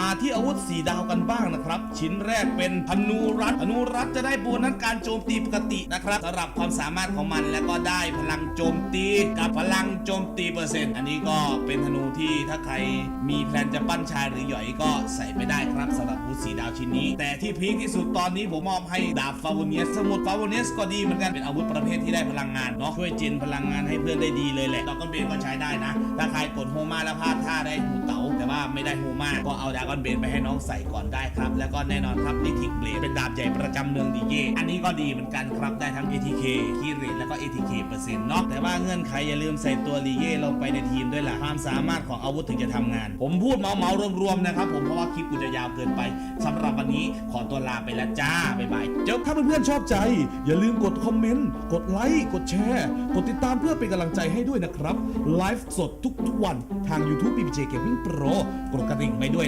มาที่อาวุธสีดาวกันบ้างนะครับ ชิ้นแรกเป็นธนูรัตธนูรัตจะได้โบนัสการโจมตีปกตินะครับสำหรับความสามารถของมันแล้วก็ได้พลังโจมตีกับพลังโจมตีเปอร์เซ็นต์อันนี้ก็เป็นธนูที่ถ้าใครมีแพลนจะปั้นชายหรือหย่อยก็ใส่ไม่ได้ครับสำหรับอาวุธสีดาวชิ้นนี้ แต่ที่พีคที่สุดตอนนี้ผมมอบให้ดาบฟาวเนียสสมุดฟาวเนียสก็ดีเหมือนกันเป็นอาวุธประเภทที่ได้พลังงานเนาะช่วยจินพลังงานให้เพื่อนได้ดีเลยแหละดอกก้อนเบนก็ใช้ได้นะถ้าใครกดโฮมาแล้วพลาดท่าได้หูเต๋า ไม่ได้ฮูมาก็เอาดากอนเบนไปให้น้องใส่ก่อนได้ครับ แล้วก็แน่นอนครับดิทิกเบลดเป็นดาบใหญ่ประจำเมืองดีเย่อันนี้ก็ดีเหมือนกันครับได้ทั้ง ATK คีเรทแล้วก็ ATK เปอร์เซ็นต์เนาะแต่ว่าเงื่อนไขอย่าลืมใส่ตัวลีเย่ลงไปในทีมด้วยล่ะความสามารถของอาวุธถึงจะทำงาน ผมพูดเมาเมารวมๆนะครับผมเพราะว่าคลิปกูจะยาวเกินไปสำหรับวันนี้ขอ ลาไปละจ้าบ๊ายบายเจ้าถ้าเพื่อนๆชอบใจ อย่าลืมกดคอมเมนต์ กดไลค์ กดแชร์ กดติดตามเพื่อเป็นกำลังใจให้ด้วยนะครับ ไลฟ์สดทุกๆวันทาง YouTube BBJ Gaming Pro กดกระดิ่งไปด้วย